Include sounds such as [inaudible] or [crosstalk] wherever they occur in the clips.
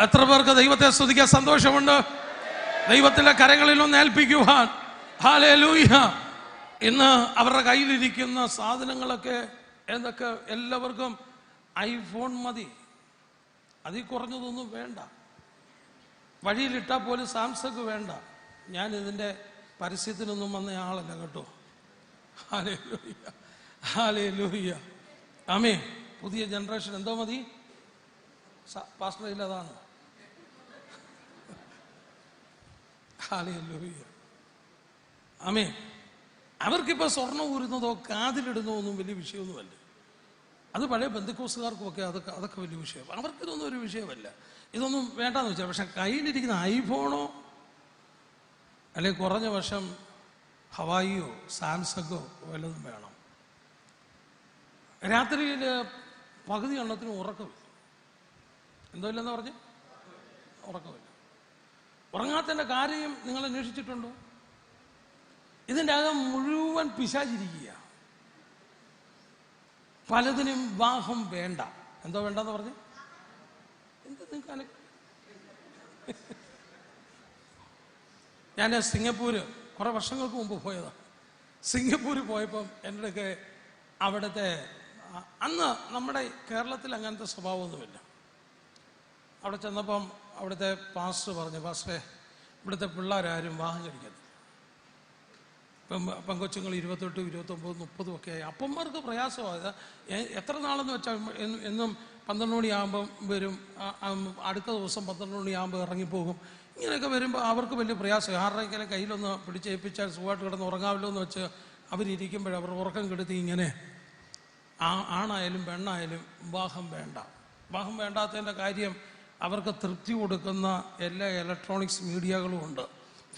എത്ര പേർക്ക് ദൈവത്തെ സ്തുതിക്കാൻ സന്തോഷമുണ്ട്? ദൈവത്തിന്റെ കരങ്ങളിൽ ഒന്ന് ഏൽപ്പിക്കുവാൻ. ഹാലേലൂയ ഇന്ന് അവരുടെ കയ്യിലിരിക്കുന്ന സാധനങ്ങളൊക്കെ എന്തൊക്കെ എല്ലാവർക്കും ഐഫോൺ മതി. അതിൽ കുറഞ്ഞതൊന്നും വേണ്ട. വഴിയിലിട്ടാൽ പോലും സാംസങ് വേണ്ട. ഞാൻ ഇതിന്റെ പരസ്യത്തിനൊന്നും വന്ന ആളല്ല കേട്ടോ. ഹാലേ ലൂയ്യ ഹാലേ ആമേ പുതിയ ജനറേഷൻ എന്തോ മതി? പാസ്റ്റർ ഇല്ലതാണ് ഹാലേ അവർക്കിപ്പോ സ്വർണം ഊരുന്നതോ കാതിലിടുന്നതോ ഒന്നും വലിയ വിഷയമൊന്നുമല്ല. അത് പഴയ ബന്ധുക്കോസുകാർക്കും ഒക്കെ അതൊക്കെ അതൊക്കെ വലിയ വിഷയം അവർക്കിതൊന്നും ഒരു വിഷയമല്ല. ഇതൊന്നും വേണ്ടെന്ന് വെച്ചാൽ പക്ഷെ കയ്യിലിരിക്കുന്ന ഐഫോണോ അല്ലെങ്കിൽ കുറഞ്ഞ വർഷം ഹവായിയോ സാംസങ്ങോ വല്ലതും വേണം. രാത്രിയിൽ പകുതി എണ്ണത്തിന് ഉറക്കമില്ല. എന്തോ ഇല്ലെന്ന് പറഞ്ഞ്? ഉറക്കമില്ല. ഉറങ്ങാത്തതിന്റെ കാര്യം നിങ്ങൾ അന്വേഷിച്ചിട്ടുണ്ടോ? ഇതിന്റെ അകം മുഴുവൻ പിശാചിരിക്കുക. പലതിനും വിവാഹം വേണ്ട. എന്തോ വേണ്ടെന്ന് പറഞ്ഞു? എന്താ നിങ്ങൾക്ക് [laughs] ഞാൻ സിംഗപ്പൂര് കുറെ വർഷങ്ങൾക്ക് മുമ്പ് പോയതാണ് സിംഗപ്പൂര് പോയപ്പം എന്റെ ഒക്കെ അവിടുത്തെ അന്ന് നമ്മുടെ കേരളത്തിൽ അങ്ങനത്തെ സ്വഭാവമൊന്നുമില്ല. അവിടെ ചെന്നപ്പം അവിടുത്തെ പാസ് പറഞ്ഞു പാസ്റ്റേ ഇവിടുത്തെ പിള്ളേരാരും വാഹനം കഴിക്കത്തില്ല ഇപ്പം പെങ്കൊച്ചുങ്ങൾ ഇരുപത്തെട്ട് ഇരുപത്തൊമ്പത് മുപ്പതും ഒക്കെ ആയി. അപ്പന്മാർക്ക് പ്രയാസമാണ് എത്ര നാളെന്ന് വെച്ചാൽ എന്നും- പന്ത്രണ്ട് മണിയാകുമ്പം വരും അടുത്ത ദിവസം പന്ത്രണ്ട് മണിയാകുമ്പോൾ ഇറങ്ങിപ്പോകും. ഇങ്ങനെയൊക്കെ വരുമ്പോൾ അവർക്ക് വലിയ പ്രയാസം. ആരുടെയെങ്കിലും കയ്യിലൊന്ന് പിടിച്ചേൽപ്പിച്ചാൽ സുഖമായിട്ട് കിടന്ന് ഉറങ്ങാമല്ലോ എന്ന് വെച്ച് അവരിയ്ക്കുമ്പോൾ അവർ ഉറക്കം കെടുത്തി ഇങ്ങനെ ആ ആണായാലും പെണ്ണായാലും വിവാഹം വേണ്ട. വിവാഹം വേണ്ടാത്തതിന്റെ കാര്യം അവർക്ക് തൃപ്തി കൊടുക്കുന്ന എല്ലാ ഇലക്ട്രോണിക്സ് മീഡിയകളും ഉണ്ട്.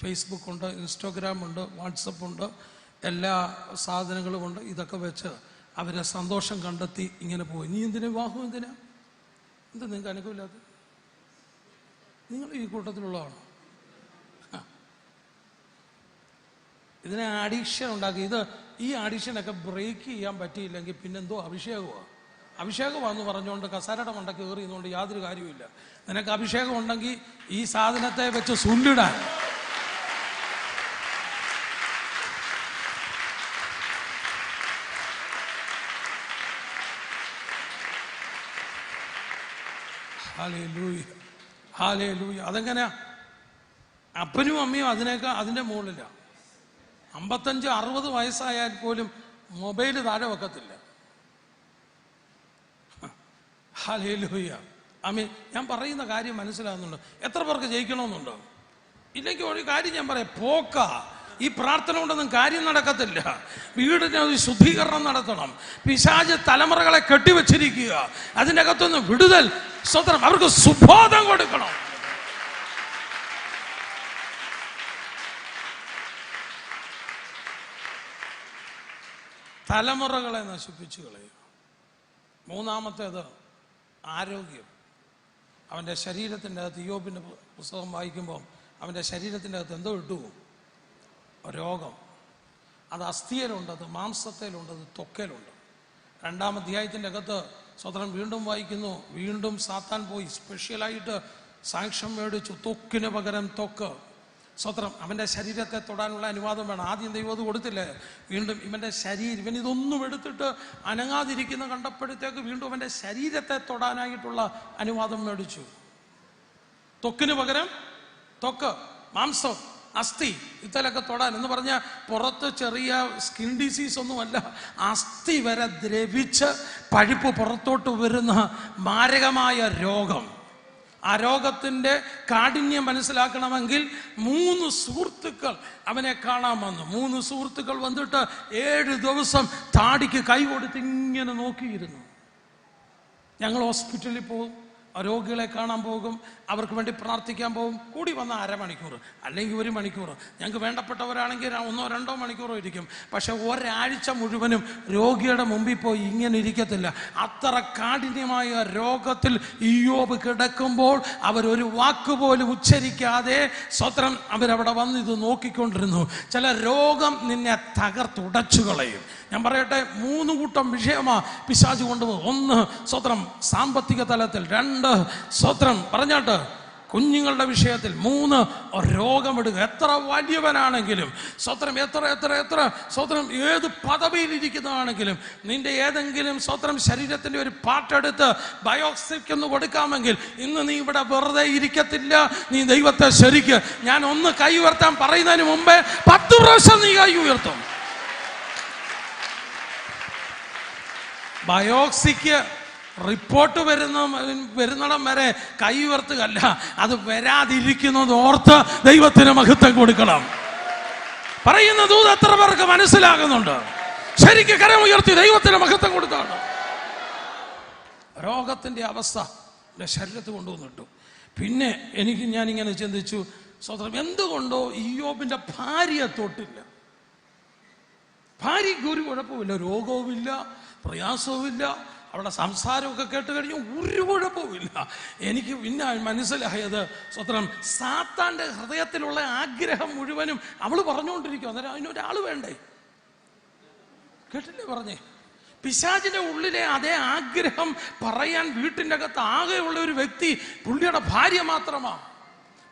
ഫേസ്ബുക്ക് ഉണ്ട് ഇൻസ്റ്റാഗ്രാം ഉണ്ട് വാട്സപ്പ് ഉണ്ട് എല്ലാ സാധനങ്ങളും ഉണ്ട്. ഇതൊക്കെ വെച്ച് അവരെ സന്തോഷം കണ്ടെത്തി ഇങ്ങനെ പോയി. നീ എന്തിനാ വിവാഹം എന്തിനാ? എന്താ നിങ്ങൾക്ക് അനുഭവമില്ലാത്ത നിങ്ങൾ ഈ കൂട്ടത്തിലുള്ളതാണോ. ഇതിനെ അഡിക്ഷൻ ഉണ്ടാക്കി. ഇത് ഈ അഡിക്ഷനൊക്കെ ബ്രേക്ക് ചെയ്യാൻ പറ്റിയില്ലെങ്കിൽ പിന്നെന്തോ അഭിഷേകമാണ് അഭിഷേകമാണെന്ന് പറഞ്ഞുകൊണ്ട് കസാരയുടെ മണ്ടയ്ക്ക് കയറിയുന്നതുകൊണ്ട് യാതൊരു കാര്യവുമില്ല. നിനക്ക് അഭിഷേകം ഉണ്ടെങ്കിൽ ഈ സാധനത്തെ വെച്ച് സുല്ലിടാൻ ഹാലേലൂയ. ഹാലേലൂയ. അതെങ്ങനെയാ? അപ്പനും അമ്മയും അതിനേക്കാൾ അതിന്റെ മുകളിലാണ് അമ്പത്തഞ്ച് അറുപത് വയസ്സായാൽ പോലും മൊബൈൽ താഴെ വെക്കത്തില്ല. ഹാലേലൂയ. അമ്മി ഞാൻ പറയുന്ന കാര്യം മനസ്സിലാകുന്നുണ്ട്. എത്ര പേർക്ക് ജയിക്കണമെന്നുണ്ടോ? ഇല്ലെങ്കിൽ ഒരു കാര്യം ഞാൻ പറയാം. പോക്ക. ഈ പ്രാർത്ഥന കൊണ്ടൊന്നും കാര്യം നടക്കത്തില്ല. വീടിന് ഒരു ശുദ്ധീകരണം നടത്തണം. പിശാജ് തലമുറകളെ കെട്ടിവെച്ചിരിക്കുക. അതിന്റെ അകത്തുനിന്ന് വിടുതൽ. സ്വതന്ത്രം അവർക്ക് സുബോധം കൊടുക്കണം. തലമുറകളെ നശിപ്പിച്ചു കളയുക. മൂന്നാമത്തേത് ആരോഗ്യം. അവന്റെ ശരീരത്തിന്റെ അകത്ത് യോബിന്റെ പുസ്തകം വായിക്കുമ്പോൾ അവന്റെ ശരീരത്തിന്റെ അകത്ത് എന്തോ ഇട്ടു. രോഗം. അത് അസ്ഥിയിലുണ്ട് അത് മാംസത്തിലുണ്ട് അത് ത്വക്കയിലുണ്ട് രണ്ടാം അധ്യായത്തിന്റെ അകത്ത് സ്വതന്ത്രം വീണ്ടും വായിക്കുന്നു വീണ്ടും സാത്താൻ പോയി സ്പെഷ്യലായിട്ട് സാക്ഷ്യം മേടിച്ചു ത്വക്കിന് പകരം ത്വക്ക്. സ്വത്രം അവന്റെ ശരീരത്തെ തൊടാനുള്ള അനുവാദം വേണം. ആദ്യം ദൈവം അത് കൊടുത്തില്ലേ? വീണ്ടും ഇവന്റെ ശരീരം ഇവൻ ഇതൊന്നും എടുത്തിട്ട് അനങ്ങാതിരിക്കുന്ന കണ്ടപ്പോഴത്തേക്ക് വീണ്ടും അവന്റെ ശരീരത്തെ തൊടാനായിട്ടുള്ള അനുവാദം മേടിച്ചു. തൊക്കിന് പകരം തൊക്ക് മാംസം അസ്ഥി ഇത്തലൊക്കെ തൊടാൻ. എന്ന് പറഞ്ഞാൽ പുറത്ത് ചെറിയ സ്കിൻ ഡിസീസ് ഒന്നുമല്ല അസ്ഥി വരെ ദ്രവിച്ച് പഴുപ്പ് പുറത്തോട്ട് വരുന്ന മാരകമായ രോഗം. ആ രോഗത്തിന്റെ കാഠിന്യം മനസ്സിലാക്കണമെങ്കിൽ മൂന്ന് സുഹൃത്തുക്കൾ അവനെ കാണാൻ വന്നു. മൂന്ന് സുഹൃത്തുക്കൾ വന്നിട്ട് ഏഴ് ദിവസം താടിക്ക് കൈ കൊടുത്ത് ഇങ്ങനെ നോക്കിയിരുന്നു. ഞങ്ങൾ ഹോസ്പിറ്റലിൽ പോകും. രോഗികളെ കാണാൻ പോകും അവർക്ക് വേണ്ടി പ്രാർത്ഥിക്കാൻ പോകും. കൂടി വന്ന അരമണിക്കൂർ അല്ലെങ്കിൽ ഒരു മണിക്കൂർ. ഞങ്ങൾക്ക് വേണ്ടപ്പെട്ടവരാണെങ്കിൽ ഒന്നോ രണ്ടോ മണിക്കൂറോ ഇരിക്കും. പക്ഷെ ഒരാഴ്ച മുഴുവനും രോഗിയുടെ മുമ്പിൽ പോയി ഇങ്ങനെ ഇരിക്കത്തില്ല. അത്ര കാഠിന്യമായ രോഗത്തിൽ ഈയോബ് കിടക്കുമ്പോൾ അവരൊരു വാക്ക് പോലും ഉച്ചരിക്കാതെ സ്വത്രം അവരവിടെ വന്ന് ഇത് നോക്കിക്കൊണ്ടിരുന്നു. ചില രോഗം നിന്നെ തകർത്തുടച്ചു കളയും. ഞാൻ പറയട്ടെ മൂന്ന് കൂട്ടം വിഷയമാ പിശാച് കൊണ്ടുപോകും ഒന്ന് സ്വത്രം സാമ്പത്തിക തലത്തിൽ രണ്ട് പറഞ്ഞിട്ടുണ്ട് സ്വത്രം. പറഞ്ഞാട്ട് കുഞ്ഞുങ്ങളുടെ വിഷയത്തിൽ മൂന്ന് രോഗമെടുക്കുക എത്ര വലിയവനാണെങ്കിലും സ്വത്രം എത്ര എത്ര എത്ര സ്വത്രം ഏത് പദവിയിൽ ഇരിക്കുന്നതാണെങ്കിലും നിന്റെ ഏതെങ്കിലും സ്വത്രം ശരീരത്തിന്റെ ഒരു പാട്ടെടുത്ത് ബയോക്സിക്ക് ഒന്ന് കൊടുക്കാമെങ്കിൽ ഇന്ന് നീ ഇവിടെ വെറുതെ ഇരിക്കത്തില്ല. നീ ദൈവത്തെ ശരിക്ക് ഞാൻ ഒന്ന് കൈ ഉയർത്താൻ പറയുന്നതിന് മുമ്പേ പത്ത് പ്രാവശ്യം നീ കൈ ഉയർത്തും. ബയോക്സിക്ക് റിപ്പോർട്ട് വരുന്ന വരുന്നിടം വരെ കൈ ഉയർത്തുകല്ല അത് വരാതിരിക്കുന്നത് ഓർത്ത് ദൈവത്തിന് മഹത്വം കൊടുക്കണം. പറയുന്ന ദൂത് എത്ര പേർക്ക് മനസ്സിലാകുന്നുണ്ട്? ശരിക്ക് കരം ഉയർത്തി ദൈവത്തിന് മഹത്വം കൊടുത്താണ്. രോഗത്തിന്റെ അവസ്ഥ എന്റെ ശരീരത്തിൽ കൊണ്ടുവന്നിട്ടു. പിന്നെ എനിക്ക് ഞാൻ ഇങ്ങനെ ചിന്തിച്ചു സ്വതന്ത്രം എന്തുകൊണ്ടോ ഇയോബിന്റെ ഭാര്യയെ തൊട്ടില്ല. ഭാര്യയ്ക്ക് ഒരു കുഴപ്പമില്ല രോഗവുമില്ല പ്രയാസവുമില്ല. അവളുടെ സംസാരമൊക്കെ കേട്ട് കഴിഞ്ഞു ഒരു കുഴപ്പവുമില്ല. എനിക്ക് പിന്നെ മനസ്സിലായത് സ്വത്രം സാത്താന്റെ ഹൃദയത്തിലുള്ള ആഗ്രഹം മുഴുവനും അവൾ പറഞ്ഞുകൊണ്ടിരിക്കും അന്നേരം അതിനൊരാൾ വേണ്ടേ? കേട്ടില്ലേ പറഞ്ഞേ? പിശാചിന്റെ ഉള്ളിലെ അതേ ആഗ്രഹം പറയാൻ വീട്ടിന്റെ അകത്ത് ആകെയുള്ള ഒരു വ്യക്തി പുള്ളിയുടെ ഭാര്യ മാത്രമാ.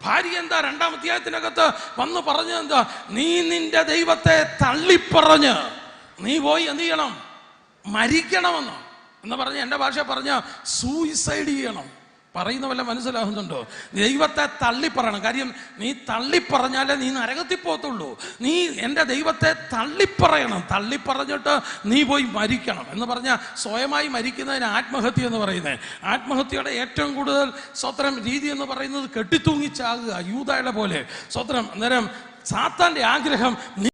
ഭാര്യ എന്താ? രണ്ടാം അധ്യായത്തിനകത്ത് വന്ന് പറഞ്ഞത് എന്താ? നീ നിന്റെ ദൈവത്തെ തള്ളിപ്പറഞ്ഞ് നീ പോയി എന്ത് ചെയ്യണം? മരിക്കണമെന്ന്. എന്ന് പറഞ്ഞ് എന്റെ ഭാഷ പറഞ്ഞ സൂയിസൈഡ് ചെയ്യണം. പറയുന്ന വല്ല മനസ്സിലാകുന്നുണ്ടോ ദൈവത്തെ തള്ളിപ്പറയണം. കാര്യം നീ തള്ളിപ്പറഞ്ഞാലേ നീ നരകത്തിൽ പോകത്തുള്ളൂ. നീ എന്റെ ദൈവത്തെ തള്ളിപ്പറയണം. തള്ളിപ്പറഞ്ഞിട്ട് നീ പോയി മരിക്കണം എന്ന് പറഞ്ഞാൽ സ്വയമായി മരിക്കുന്നതിന് ആത്മഹത്യ എന്ന് പറയുന്നത് ആത്മഹത്യയുടെ ഏറ്റവും കൂടുതൽ സ്വത്രം രീതി എന്ന് പറയുന്നത് കെട്ടിത്തൂങ്ങിച്ചാകുക യൂതായുടെ പോലെ. സ്വത്രം അന്നേരം സാത്താന്റെ ആഗ്രഹം